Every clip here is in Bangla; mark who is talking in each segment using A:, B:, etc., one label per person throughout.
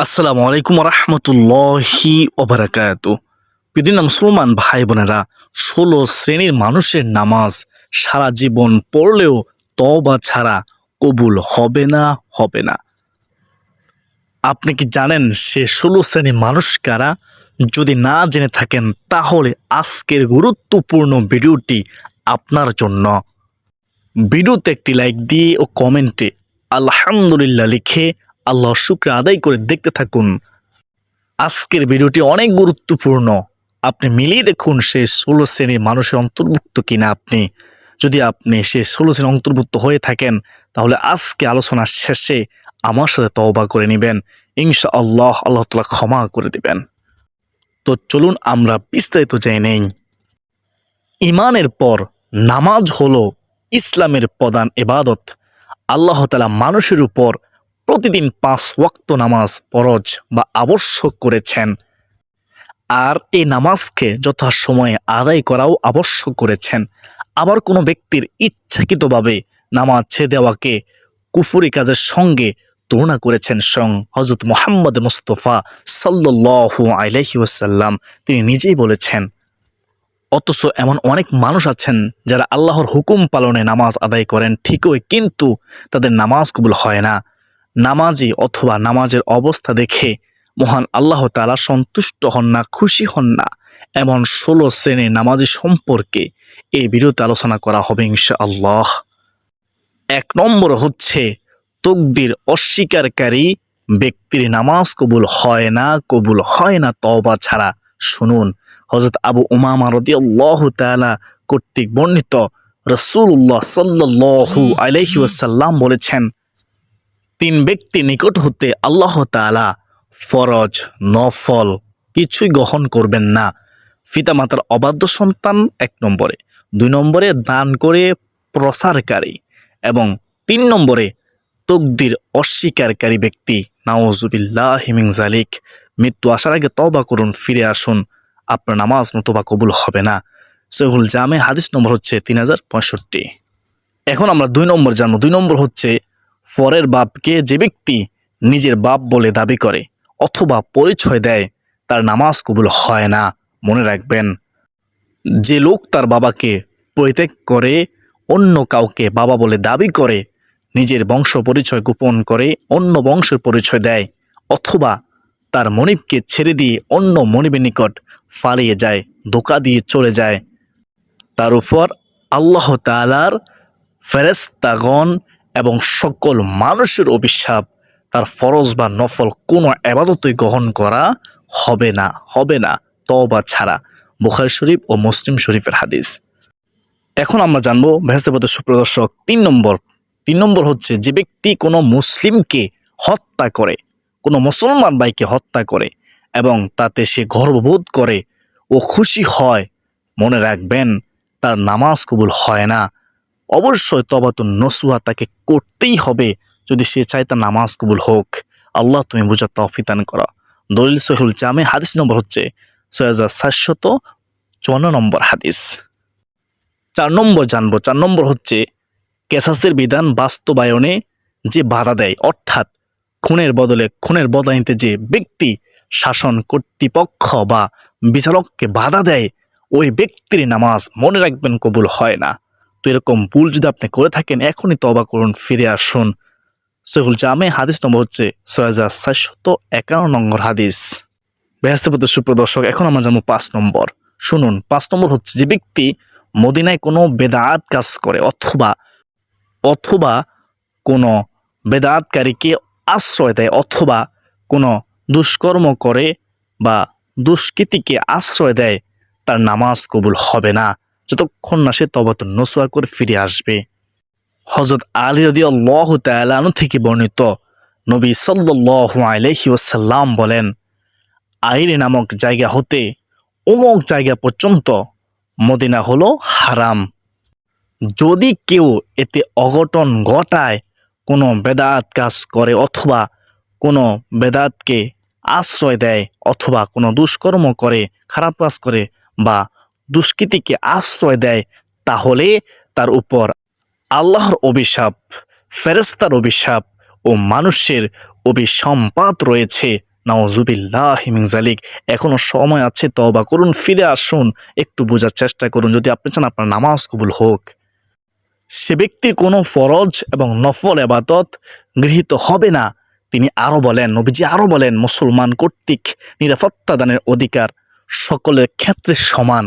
A: আসসালামু আলাইকুম রহমতুল্লাহি ওবরাকাত। বিদিন মুসলমান ভাই বোনেরা ষোলো শ্রেণির মানুষের নামাজ সারা জীবন পড়লেও তবা ছাড়া কবুল হবে না হবে না। আপনি কি জানেন সে ষোলো শ্রেণির মানুষ কারা? যদি না জেনে থাকেন, তাহলে আজকের গুরুত্বপূর্ণ ভিডিওটি আপনার জন্য। ভিডিওতে একটি লাইক দিয়ে ও কমেন্টে আলহামদুলিল্লাহ লিখে আল্লাহর শুক্র আদায় করে দেখতে থাকুন। আজকের ভিডিওটি অনেক গুরুত্বপূর্ণ। আপনি মিলিয়ে দেখুন সে ষোলো শ্রেণির মানুষের অন্তর্ভুক্ত কিনা আপনি। যদি আপনি সে ষোলো শ্রেণির অন্তর্ভুক্ত হয়ে থাকেন, তাহলে আজকে আলোচনার শেষে আমার সাথে তওবা করে নেবেন। ইনশা আল্লাহ আল্লাহ তালা ক্ষমা করে দিবেন। তো চলুন আমরা বিস্তারিত জেনে নেই। ইমানের পর নামাজ হলো ইসলামের প্রধান এবাদত আল্লাহ তালা মানুষের উপর প্রতিদিন পাঁচ ওয়াক্ত নামাজ ফরজ বা আবশ্যক করেছেন। আর এই নামাজকে যথাসময়ে আদায় করাও আবশ্যক করেছেন। আবার কোনো ব্যক্তির ইচ্ছাকৃতভাবে নামাজ দেওয়াকে কুফুরি কাজের সঙ্গে তুলনা করেছেন স্বয়ং হজরত মোহাম্মদ মুস্তফা সাল্লু আলাইহি ওসাল্লাম তিনি নিজেই বলেছেন, অথচ এমন অনেক মানুষ আছেন যারা আল্লাহর হুকুম পালনে নামাজ আদায় করেন ঠিকই, কিন্তু তাদের নামাজ কবুল হয় না। নামাজি অথবা নামাজের অবস্থা দেখে মহান আল্লাহ তালা সন্তুষ্ট হন না, খুশি হন না। এমন ষোলো শ্রেণির নামাজি সম্পর্কে এই ভিডিওতে আলোচনা করা হবে ইনশা আল্লাহ এক নম্বর হচ্ছে, তকবির অস্বীকারী ব্যক্তির নামাজ কবুল হয় না, কবুল হয় না তবা ছাড়া। শুনুন হজরত আবু উমামা রদিয়াল্লাহ তাআলা কর্তৃক বর্ণিত রসুল্লাহ সাল্লাল্লাহু আলাইহি ওয়াসাল্লাম বলেছেন তিন ব্যক্তি নিকট হতে আল্লাহ তাআলা ফরজ, নফল কিছুই গ্রহণ করবেন না। পিতামাতার অবাধ্য সন্তান এক নম্বরে। দুই নম্বরে দান করে প্রসারকারী এবং তিন নম্বরে তকদির অস্বীকারী ব্যক্তি। নাওজুবিল্লাহ হিমিং জালিক মৃত্যু আসার আগে তবা করুন, ফিরে আসুন। আপনার নামাজ নতবা কবুল হবে না। সৈহুল জামে হাদিস নম্বর হচ্ছে তিন হাজার পঁয়ষট্টি। এখন আমরা দুই নম্বর জানব। দুই নম্বর হচ্ছে পরের বাপকে যে ব্যক্তি নিজের বাপ বলে দাবি করে অথবা পরিচয় দেয়, তার নামাজ কবুল হয় না। মনে রাখবেন, যে লোক তার বাবাকে পরিত্যাগ করে, অন্য কাউকে বাবা বলে দাবি করে, নিজের বংশ পরিচয় গোপন করে, অন্য বংশের পরিচয় দেয়, অথবা তার মনিবকে ছেড়ে দিয়ে অন্য মনিবের নিকট পালিয়ে যায়, ধোকা দিয়ে চলে যায়। তার উপর আল্লাহ তালার ফেরেস্তাগণ এবং সকল মানুষের অভিশাপ, তার ফরজ বা নফল কোনো আবাদতই গ্রহণ করা হবে না হবে না তবা ছাড়া। বুখারি শরীফ ও মুসলিম শরীফের হাদিস। এখন আমরা জানব ভেস্তেপদ সুপ্রদর্শক তিন নম্বর। তিন নম্বর হচ্ছে যে ব্যক্তি কোনো মুসলিমকে হত্যা করে, কোনো মুসলমান ভাইকে হত্যা করে এবং তাতে সে গর্ববোধ করে ও খুশি হয়, মনে রাখবেন, তার নামাজ কবুল হয় না। অবশ্যই তবাতুন নসুয়া তাকে করতেই হবে যদি সে চায় তার নামাজ কবুল হোক। আল্লাহ তুমি বুঝা তফিতান করো। দলিল সহিল জামে হাদিস নম্বর হচ্ছে ছয় হাজার সাতশত চুয়ান্ন নম্বর হাদিস। চার নম্বর জানব। চার নম্বর হচ্ছে কেসাসের বিধান বাস্তবায়নে যে বাধা দেয়, অর্থাৎ খুনের বদলে খুনের বদলাইতে যে ব্যক্তি শাসন কর্তৃপক্ষ বা বিচারককে বাধা দেয়, ওই ব্যক্তির নামাজ মনে রাখবেন কবুল হয় না। তো এরকম ভুল যদি আপনি করে থাকেন, এখনই তবা করুন, ফিরে আসুন। সেহুল জামে, হাদিস নম্বর হচ্ছে ছয় হাজার চারশত একান্ন নম্বর হাদিস। বেহাস্তপত সুপ্রদর্শক এখন আমরা জানব পাঁচ নম্বর। শুনুন, পাঁচ নম্বর হচ্ছে যে ব্যক্তি মদিনায় কোনো বেদাত কাজ করে অথবা অথবা কোনো বেদাতকারীকে আশ্রয় দেয় অথবা কোনো দুষ্কর্ম করে বা দুষ্কৃতিকে আশ্রয় দেয়, তার নামাজ কবুল হবে না। যতক্ষণ না সে তবাত নসুয়া করে ফিরে আসবে। হজরত আলী রদি আল্লাহ তালানু থেকে বর্ণিত নবী সাল্লাহ আলহি ওসাল্লাম বলেন আইরে নামক জায়গা হতে অমুক জায়গা পর্যন্ত মদিনা হলো হারাম। যদি কেউ এতে অঘটন ঘটায়, কোনো বেদাত কাজ করে অথবা কোনো বেদাতকে আশ্রয় দেয় অথবা কোনো দুষ্কর্ম করে, খারাপ কাজ করে বা দুষ্কৃতিকে আশ্রয় দেয়, তাহলে তার উপর আল্লাহর অভিশাপ ফেরেস্তার অভিশাপ ও মানুষের অভিসম্পাত রয়েছে। নওজুবিল্লাহ জালিক এখনও সময় আছে তবা করুন, ফিরে আসুন। একটু বোঝার চেষ্টা করুন, যদি আপনি চান আপনার নামাজ কবুল হোক। সে ব্যক্তি কোনো ফরজ এবং নফল এবাদত গৃহীত হবে না। তিনি আরও বলেন, নবীজি আরও বলেন, মুসলমান কর্তৃক নিরাপত্তা দানের অধিকার সকলের ক্ষেত্রে সমান।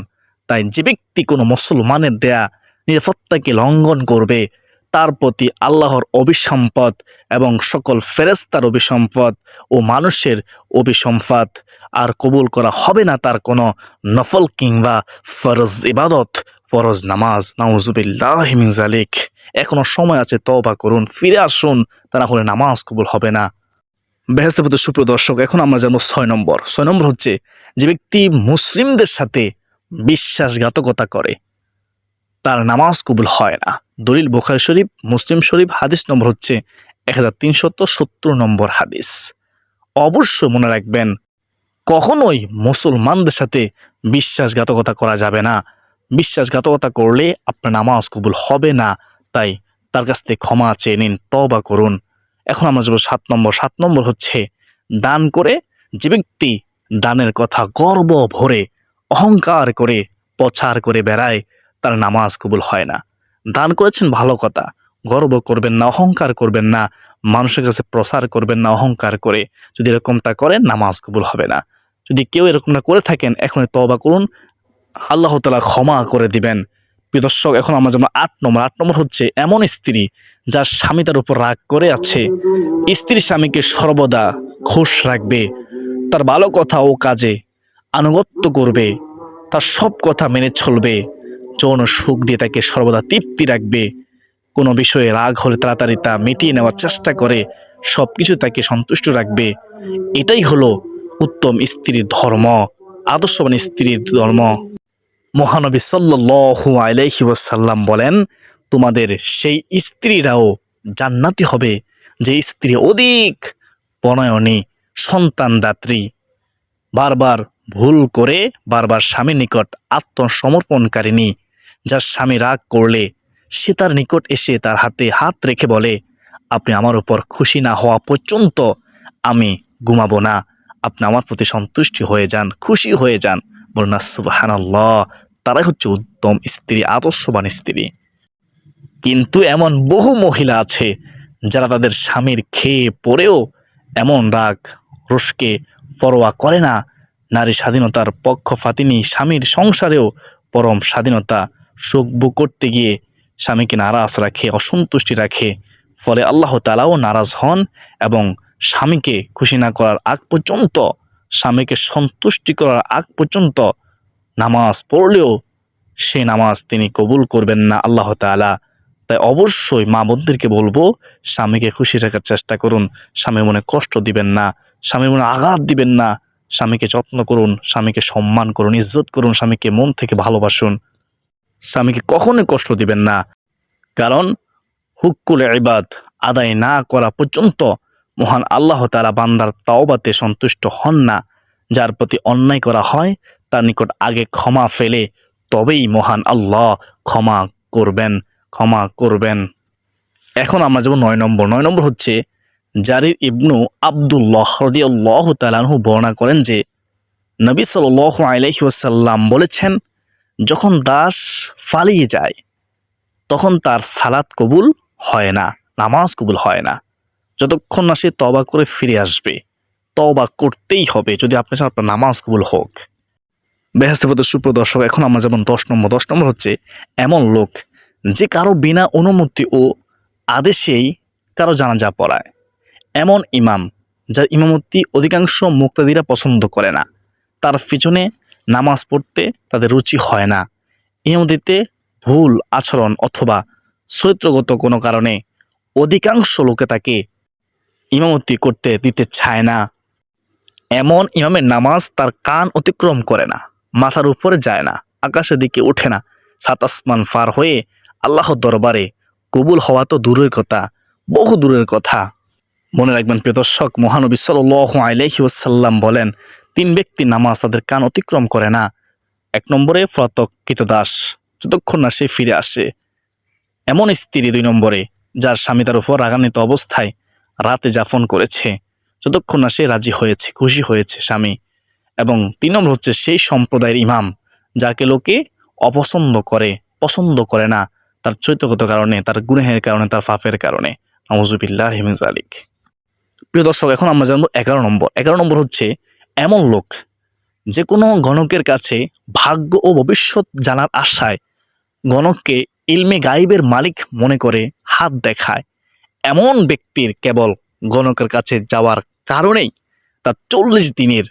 A: তাই যে ব্যক্তি কোনো মুসলমানের দেয়া নিরাপত্তাকে লঙ্ঘন করবে, তার প্রতি আল্লাহর অভিসম্পদ এবং সকল ফেরেস্তার অভিসম্পদ ও মানুষের অভিসম্পদ। আর কবুল করা হবে না তার কোনো নফল কিংবা ফরজ ইবাদত, ফরজ নামাজ। নাউজুবিল্লাহ মিন জালিক এখনও সময় আছে, তওবা করুন, ফিরে আসুন তা না হলে নামাজ কবুল হবে না। বেহেস্তের প্রতি সুপ্রিয় দর্শক, এখন আমরা জানব ছয় নম্বর। ছয় নম্বর হচ্ছে, যে ব্যক্তি মুসলিমদের সাথে বিশ্বাসঘাতকতা করে। তার নামাজ কবুল হয় না। দলিল বোখারি শরীফ, মুসলিম শরীফ, হাদিস নম্বর হচ্ছে এক হাজার তিনশত সত্তর নম্বর হাদিস। অবশ্য মনে রাখবেন, কখনোই মুসলমানদের সাথে বিশ্বাসঘাতকতা করা যাবে না। বিশ্বাসঘাতকতা করলে আপনার নামাজ কবুল হবে না। তাই তার কাছ থেকে ক্ষমা চেয়ে নিন তবা করুন। এখন আমরা যাব সাত নম্বর। সাত নম্বর হচ্ছে, দান করে যে ব্যক্তি দানের কথা গর্ব ভরে অহংকার করে প্রচার করে বেড়ায়, তার নামাজ কবুল হয় না। দান করেছেন ভালো কথা, গর্ব করবেন না, অহংকার করবেন না, মানুষের কাছে প্রসার করবেন না, অহংকার করে। যদি এরকমটা করেন, নামাজ কবুল হবে না। যদি কেউ এরকমটা করে থাকেন এখন তবা করুন। আল্লাহ তালা ক্ষমা করে দিবেন। প্রিয় দর্শক, এখন আমার যেমন আট নম্বর। আট নম্বর হচ্ছে এমন স্ত্রী যার স্বামী তার উপর রাগ করে আছে। স্ত্রী স্বামীকে সর্বদা খুশ রাখবে। তার ভালো কথা ও কাজে আনুগত্য করবে, তার সব কথা মেনে চলবে। যৌন সুখ দিয়ে তাকে সর্বদা তৃপ্তি রাখবে। কোনো বিষয়ে রাগ হলে তাড়াতাড়ি তা মিটিয়ে নেওয়ার চেষ্টা করে সব কিছু তাকে সন্তুষ্ট রাখবে। এটাই হলো উত্তম স্ত্রীর ধর্ম, আদর্শবান স্ত্রীর ধর্ম। মহানবী সাল্লু আলাইহি ওয়াসাল্লাম বলেন, তোমাদের সেই স্ত্রীরাও জান্নাতি হবে, যে স্ত্রী অধিক প্রণয়নী, সন্তানদাত্রী। বারবার ভুল করে বারবার স্বামীর নিকট আত্মসমর্পণকারিণী, যার স্বামী রাগ করলে সে তার নিকট এসে তার হাতে হাত রেখে বলে, আপনি আমার উপর খুশি না হওয়া পর্যন্ত আমি ঘুমাবো না। আপনি আমার প্রতি সন্তুষ্টি হয়ে যান, খুশি হয়ে যান। বলুন, সুবাহানাল্লাহ, তারাই হচ্ছে উত্তম স্ত্রী, আদর্শবান স্ত্রী। কিন্তু এমন বহু মহিলা আছে যারা তাদের স্বামীর খেয়ে পড়েও এমন রাগ, রোষকে পরোয়া করে না নারী স্বাধীনতার পক্ষপাতিনী স্বামীর সংসারেও পরম স্বাধীনতা। সুখ ভোগ করতে গিয়ে স্বামীকে নারাজ রাখে, অসন্তুষ্টি রাখে। ফলে আল্লাহ তালাও নারাজ হন এবং স্বামীকে খুশি না করার আগ পর্যন্ত, স্বামীকে সন্তুষ্টি করার আগ পর্যন্ত নামাজ পড়লেও সে নামাজ তিনি কবুল করবেন না আল্লাহ তাআলা। তাই অবশ্যই মা বোনদেরকে বলব, স্বামীকে খুশি রাখার চেষ্টা করুন। স্বামীর মনে কষ্ট দিবেন না স্বামীর মনে আঘাত দিবেন না। স্বামীকে যত্ন করুন, স্বামীকে সম্মান করুন, ইজ্জত করুন, স্বামীকে মন থেকে ভালোবাসুন। স্বামীকে কখনোই কষ্ট দিবেন না। কারণ হুকুল ইবাদ আদায় না করা পর্যন্ত মহান আল্লাহ তাআলা বান্দার তাওবাতে সন্তুষ্ট হন না। যার প্রতি অন্যায় করা হয়, তার নিকট আগে ক্ষমা ফেলে তবেই মহান আল্লাহ ক্ষমা করবেন ক্ষমা করবেন। এখন আমরা যাব নয় নম্বর। নয় নম্বর হচ্ছে জারির ইবনু আবদুল্লাহ রদিয়াল্লাহ তালানহু বর্ণনা করেন যে, নবী সাল আলাইহি ওয়াসাল্লাম বলেছেন, যখন দাস ফালিয়ে যায়, তখন তার সালাত কবুল হয় না, নামাজ কবুল হয় না। যতক্ষণ না সে তবা করে ফিরে আসবে তবা করতেই হবে, যদি আপনি আপনার নামাজ কবুল হোক। বেহেস্তেপদ সুপ্রদর্শক এখন আমরা যেমন দশ নম্বর দশ নম্বর হচ্ছে, এমন লোক যে কারও বিনা অনুমতি ও আদেশেই কারও জানাজা পড়ায়। এমন ইমাম যার ইমামতি অধিকাংশ মুক্তাদিরা পছন্দ করে না। তার পিছনে নামাজ পড়তে তাদের রুচি হয় না। ইমামতিতে ভুল আচরণ অথবা চরিত্রগত কোনো কারণে অধিকাংশ লোকে তাকে ইমামতি করতে দিতে চায় না। এমন ইমামের নামাজ তার কান অতিক্রম করে না, মাথার উপরে যায় না, আকাশের দিকে ওঠে না, সাত আসমান পার হয়ে আল্লাহ দরবারে কবুল হওয়া তো দূরের কথা, বহু দূরের কথা। মনে রাখবেন, প্রিয় দর্শক, মহানবী সাল আলাইহি ওয়াসাল্লাম বলেন, তিন ব্যক্তি নামাজ তাদের কান অতিক্রম করে না। এক নম্বরে ফ্রতক কৃতদাস যতক্ষণ না সে ফিরে আসে। এমন স্ত্রী দুই নম্বরে, যার স্বামী তার উপর রাগান্বিত অবস্থায় রাতে যাপন করেছে, যতক্ষণ না সে রাজি হয়েছে, খুশি হয়েছে স্বামী। এবং তিন নম্বর হচ্ছে সেই সম্প্রদায়ের ইমাম, যাকে লোকে অপছন্দ করে, পছন্দ করে না, তার চৈতগত কারণে, তার গুণেহের কারণে, তার ফাফের কারণে। নওয়াজুবিল্লাহ হিমিজ আলিক প্রিয় দর্শক, এখন আমরা জানব এগারো নম্বর। এগারো নম্বর হচ্ছে, এমন লোক যে কোনো গণকের কাছে ভাগ্য ও ভবিষ্যৎ জানার আশায় গণককে ইলমে গাইবের মালিক মনে করে হাত দেখায়। এমন ব্যক্তির কেবল গণকের কাছে যাওয়ার কারণেই তার চল্লিশ দিনের,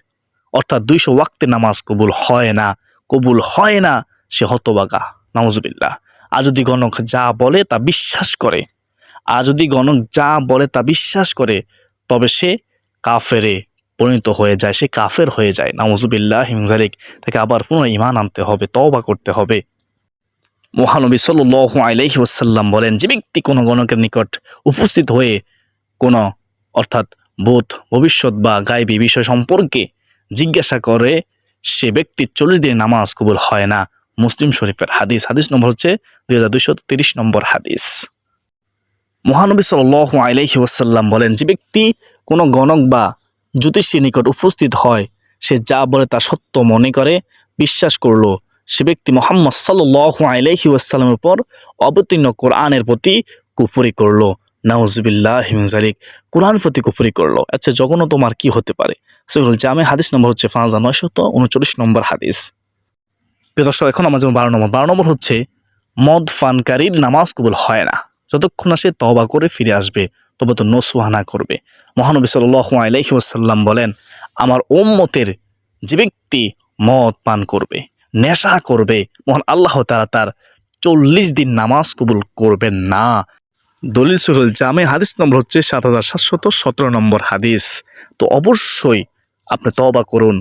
A: অর্থাৎ দুইশো ওয়াক্তের নামাজ কবুল হয় না, কবুল হয় না, সে হতবাগা। নামজুবিল্লাহ আর যদি গণক যা বলে তা বিশ্বাস করে, আর যদি গণক যা বলে তা বিশ্বাস করে তবে সে কাফেরে পরিণত হয়ে যায়, সে কাফের হয়ে যায়। নামজুবিল্লাহ হিমজালিক তাকে আবার পুনঃ ইমান আনতে হবে, তওবা করতে হবে। মহানবী সাল্লাহ আলাইহি ওয়াসাল্লাম বলেন, যে ব্যক্তি কোনো গণকের নিকট উপস্থিত হয়ে কোনো, অর্থাৎ বোধ, ভবিষ্যৎ বা গায়েবী বিষয় সম্পর্কে জিজ্ঞাসা করে, সে ব্যক্তির চল্লিশ দিনের নামাজ কবুল হয় না। মুসলিম শরীফের হাদিস হাদিস নম্বর হচ্ছে দুই হাজার দুইশো তিরিশ নম্বর হাদিস। মহানবী সাল আলাইহি ওয়াসাল্লাম বলেন, যে ব্যক্তি কোনো গণক বা জ্যোতিষীর নিকট উপস্থিত হয়, সে যা বলে তা সত্য মনে করে, বিশ্বাস করল, সে ব্যক্তি মোহাম্মদ সাল্লাহ আলাইহি ওয়াসাল্লামের উপর অবতীর্ণ কোরআনের প্রতি কুপুরি করল। নাউজবিল্লাহ হিমজালিক কোরআন প্রতি কুপুরি করল। আচ্ছা জঘন্য তোমার কি হতে পারে? সেগুলো জামে হাদিস নম্বর হচ্ছে পাঁচ হাজার নয়শত উনচল্লিশ নম্বর হাদিস। প্রিয় দর্শক, এখন আমার যেমন বারো নম্বর। বারো নম্বর হচ্ছে, মদ ফানকারীর নামাজ কবুল হয় না। যতক্ষণ না সে তবা করে ফিরে আসবে, তবে তো নসুহানা করবে। মহানবী সাল্লাহ আলাইহি ওয়াসাল্লাম বলেন, আমার ওম্মতের যে ব্যক্তি মদ পান করবে, নেশা করবে, মহান আল্লাহ তারা তার চল্লিশ দিন নামাজ কবুল করবেন না। দলিল সহিল জামে হাদিস নম্বর হচ্ছে সাত হাজার সাতশত সতেরো নম্বর হাদিস। তো অবশ্যই আপনি তবা করুন।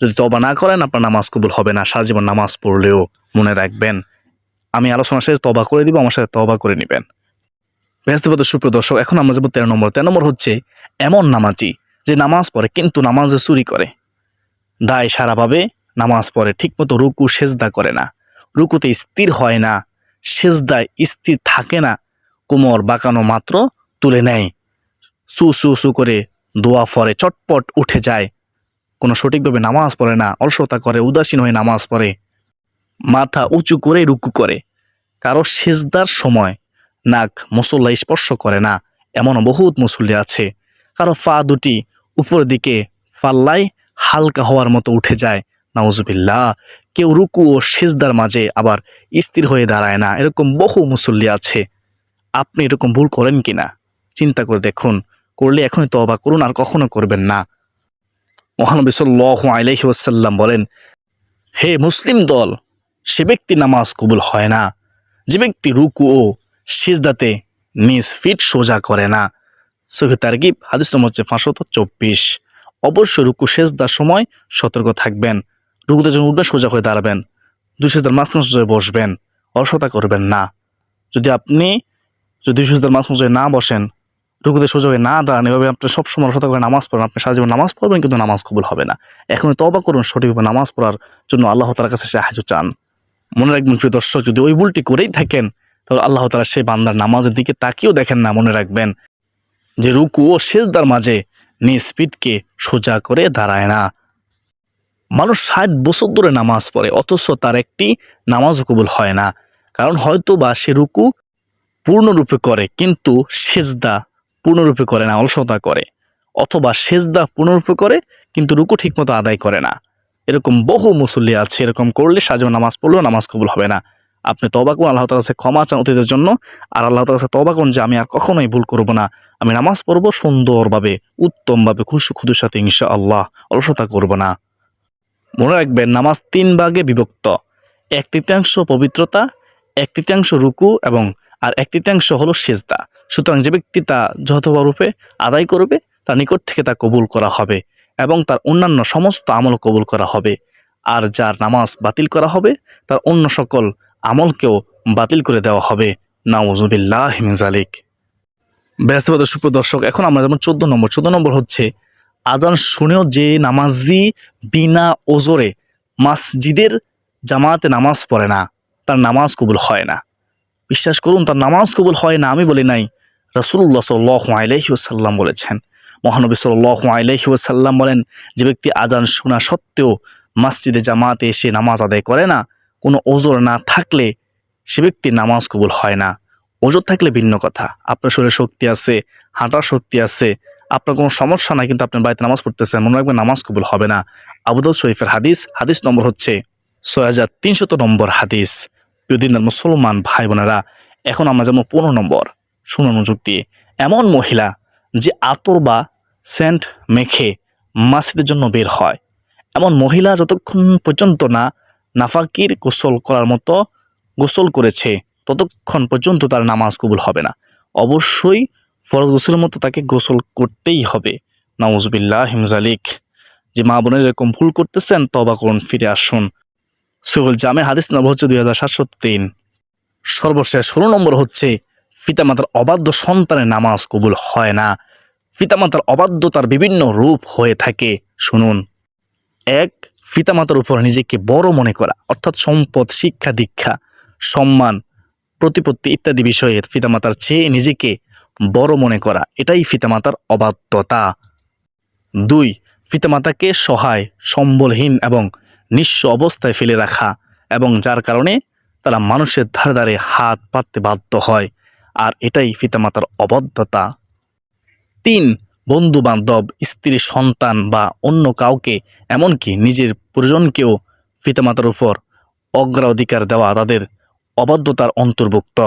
A: যদি তবা না করেন, আপনার নামাজ কবুল হবে না, সারা জীবন নামাজ পড়লেও মনে রাখবেন। আমি আলোচনা শেষে তবা করে দিব, আমার সাথে তবা করে নেবেন। ব্যস্তপদ সুপ্রিয় দর্শক, এখন আমরা যাব তেরো নম্বর। তেরো নম্বর হচ্ছে এমন নামাজি যে নামাজ পড়ে কিন্তু নামাজে চুরি করে। দায় সারা পাবে, নামাজ পড়ে ঠিকমতো রুকু, সেজদা করে না। রুকুতে স্থির হয় না, সেজদায় স্থির থাকে না, কোমর বাঁকানো মাত্র তুলে নেয়। সু সু সু করে দোয়া ফরে চটপট উঠে যায়। কোনো সঠিকভাবে নামাজ পড়ে না, অলসতা করে, উদাসীন হয়ে নামাজ পড়ে। মাথা উঁচু করে রুকু করে। কারও সেজদার সময় নাক মুসল্লা স্পর্শ করে না এমন বহুত মুসল্লি আছে। কারও পা দুটি উপরের দিকে পাল্লায় হালকা হওয়ার মতো উঠে যায়। নাউজুবিল্লাহ, কেউ রুকু ও সেজদার মাঝে আবার স্থির হয়ে দাঁড়ায় না। এরকম বহু মুসল্লি আছে। আপনি এরকম ভুল করেন কিনা চিন্তা করে দেখুন। করলে এখনই তবা করুন, আর কখনো করবেন না। মহানবী সাল্লাহ আলাইহি ওয়াসাল্লাম বলেন, হে মুসলিম দল সে ব্যক্তি নামাজ কবুল হয় না। যে ব্যক্তি রুকু ও সিজদাতে নিজ ফিট সোজা করে না। সহি তারগিব হাদিস নম্বর হচ্ছে পাঁচশত চব্বিশ। অবশ্যই রুকু, সেজদার সময় সতর্ক থাকবেন। রুকুতে যখন উঠবেন, সোজা হয়ে দাঁড়াবেন। দুই সেজদার মাঝখানে সোজা বসবেন। অলসতা করবেন না। যদি আপনি, যদি দুই সেজদার মাঝখানে না বসেন, রুকুতে সোজা হয়ে না দাঁড়ান, এভাবে আপনি সবসময় অলসতা করে নামাজ পড়েন আপনি সারা জীবন নামাজ পড়বেন, কিন্তু নামাজ কবুল হবে না। এখন তবা করুন, সঠিকভাবে নামাজ পড়ার জন্য আল্লাহ তালার কাছে সাহায্য চান। মনে রাখবেন প্রিয় দর্শক, যদি ওই ভুলটি করেই থাকেন, তাহলে আল্লাহ তালা সেই বান্দার নামাজের দিকে তাকিয়েও দেখেন না, মনে রাখবেন যে রুকু ও সেজদার মাঝে নিজ পিঠকে সোজা করে দাঁড়ায় না। মানুষ ষাট বছর ধরে নামাজ পড়ে, অথচ তার একটি নামাজও কবুল হয় না। কারণ হয়তো বা সে রুকু পূর্ণরূপে করে, কিন্তু সেজদা পূর্ণরূপে করে না, অলসতা করে। অথবা সেজদা পূর্ণরূপে করে, কিন্তু রুকু ঠিকমতো আদায় করে না। এরকম বহু মুসল্লি আছে, এরকম করলে সাজো নামাজ পড়লেও নামাজ কবুল হবে না। আপনি তবা করুন, আল্লাহ তালা কাছে ক্ষমা চান অতীতের জন্য, আর আল্লাহ তালা কাছে তবা করুন যে আমি আর কখনোই ভুল করব না। আমি নামাজ পড়ব সুন্দরভাবে, উত্তমভাবে খুশি খুদুর সাথে ইনশা আল্লাহ অলসতা করব না। মনে রাখবেন, নামাজ তিন ভাগে বিভক্ত। এক তৃতীয়াংশ পবিত্রতা, এক তৃতীয়াংশ রুকু এবং, আর এক তৃতীয়াংশ হলো সেজদা। সুতরাং যে ব্যক্তি তা যথারূপে আদায় করবে, তার নিকট থেকে তা কবুল করা হবে। এবং তার অন্যান্য সমস্ত আমল কবুল করা হবে। আর যার নামাজ বাতিল করা হবে, তার অন্য সকল আমলকেও বাতিল করে দেওয়া হবে। নাউজুবিল্লাহ মিজালিক ব্যস্তবাদ সুপ্রদর্শক এখন আমরা যেমন চোদ্দ নম্বর। চোদ্দ নম্বর হচ্ছে, আজান শুনেও যে নামাজি বিনা ওজোরে মাসজিদের জামাতে নামাজ পড়ে না, তার নামাজ কবুল হয় না। বিশ্বাস করুন, তার নামাজ কবুল হয় না, আমি বলি নাই রাসুল্লাহ সাল্লাহ আলহিউসাল্লাম বলেছেন। মহানবী সাল্লাহ আলহি ওসাল্লাম বলেন, যে ব্যক্তি আজান শোনা সত্ত্বেও মসজিদে জামাতে এসে নামাজ আদায় করে না, কোনো ওজোর না থাকলে সে ব্যক্তির নামাজ কবুল হয় না। ওজোর থাকলে ভিন্ন কথা। আপনার শরীরে শক্তি আছে, হাঁটার শক্তি আছে, আপনার কোনো সমস্যা নাই, কিন্তু আপনার বাড়িতে নামাজ পড়তেছেন, মনে রাখবেন নামাজ কবুল হবে না। আবুদাউদ শরীফের হাদিস হাদিস নম্বর হচ্ছে ছয় হাজার তিনশত নম্বর হাদিস। প্রিয়দিনের মুসলমান ভাই বোনেরা, এখন আমরা যেমন পনেরো নম্বর শুনানো যুক্তি এমন মহিলা যে আতর বা সেন্ট মেখে মাসিদের জন্য বের হয়। এমন মহিলা যতক্ষণ পর্যন্ত না নাফাকির গোসল করার মতো গোসল করেছে, ততক্ষণ পর্যন্ত তার নামাজ কবুল হবে না। অবশ্যই ফরজ গোসলের মতো তাকে গোসল করতেই হবে। নওয়াজবিল্লাহ হিমজালিক যে মা বোনের এরকম ভুল করতেছেন তবা করুন, ফিরে আসুন। সৈকুল জামে হাদিস নম্বর হচ্ছে দুই হাজার সাতশো তিন। সর্বশেষ ষোলো নম্বর হচ্ছে, পিতামাতার অবাধ্য সন্তানের নামাজ কবুল হয় না। পিতামাতার অবাধ্যতার বিভিন্ন রূপ হয়ে থাকে, শুনুন। এক, পিতামাতার উপর নিজেকে বড় মনে করা, অর্থাৎ সম্পদ, শিক্ষা, দীক্ষা, সম্মান, প্রতিপত্তি ইত্যাদি বিষয়ে পিতামাতার চেয়ে নিজেকে বড় মনে করা, এটাই পিতামাতার অবাধ্যতা। দুই, পিতামাতাকে সহায়, সম্বলহীন এবং নিঃস্ব অবস্থায় ফেলে রাখা এবং যার কারণে তারা মানুষের ধারে ধারে হাত পাততে বাধ্য হয়, আর এটাই পিতামাতার অবদ্ধতা তিন বন্ধু বান্ধব স্ত্রী, সন্তান বা অন্য কাউকে, এমনকি নিজের পরিজনকেও পিতামাতার উপর অগ্রাধিকার দেওয়া তাদের অবাধ্যতার অন্তর্ভুক্ত।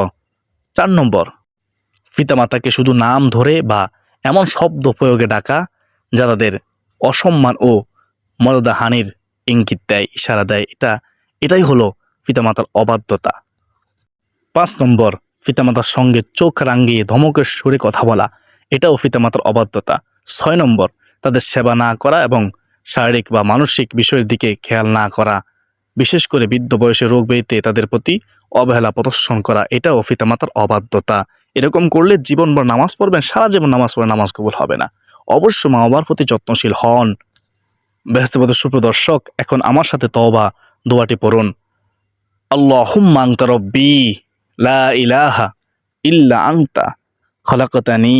A: চার নম্বর, পিতামাতাকে শুধু নাম ধরে বা এমন শব্দ প্রয়োগে ডাকা যা তাদের অসম্মান ও মর্যাদাহানির ইঙ্গিত দেয়, ইশারা দেয়। এটা, এটাই হলো পিতামাতার অবাধ্যতা। পাঁচ নম্বর, পিতামাতার সঙ্গে চোখ রাঙ্গিয়ে ধমকের সুরে কথা বলা। এটাও পিতামাতার অবাধ্যতা। ছয় নম্বর, তাদের সেবা না করা এবং শারীরিক বা মানসিক বিষয়ের দিকে খেয়াল না করা, বিশেষ করে বৃদ্ধ বয়সে রোগ ব্যাধিতে তাদের প্রতি অবহেলা প্রদর্শন করা, এটাও পিতামাতার অবাধ্যতা। এরকম করলে জীবনভর নামাজ পড়বেন, সারা জীবন নামাজ পড়ে নামাজ কবুল হবে না। অবশ্য মা বাবার প্রতি যত্নশীল হন। ব্যস্তপদ সুপ্রদর্শক এখন আমার সাথে তওবা, দোয়াটি পড়ুন। রব্বি লা ইলাহা ইল্লা আনতা খলাকতানি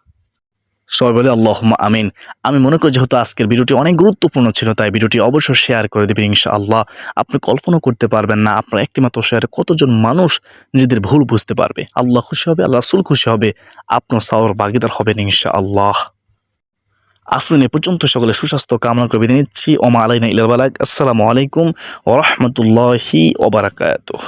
A: সবাই বলে আল্লাহ আমিন। আমি মনে করি যেহেতু আজকের ভিডিওটি অনেক গুরুত্বপূর্ণ ছিল, তাই ভিডিওটি অবশ্যই শেয়ার করে দেবেন, ইনশাআল্লাহ। আপনি কল্পনা করতে পারবেন না, আপনার একটি মাত্র শেয়ারে কতজন মানুষ নিজেদের ভুল বুঝতে পারবে। আল্লাহ খুশি হবে, আল্লাহ রাসুল খুশি হবে, আপনার সাওয়ার ভাগিদার হবেন, ইনশাআল্লাহ। আসুন এ পর্যন্ত সকলে সুস্বাস্থ্য কামনা করে বিদায় নিচ্ছি। ওমা আলাইনা ইলাল বালাক আসসালামু আলাইকুম ওরহমতুল্লাহি ওবারাকাতুহ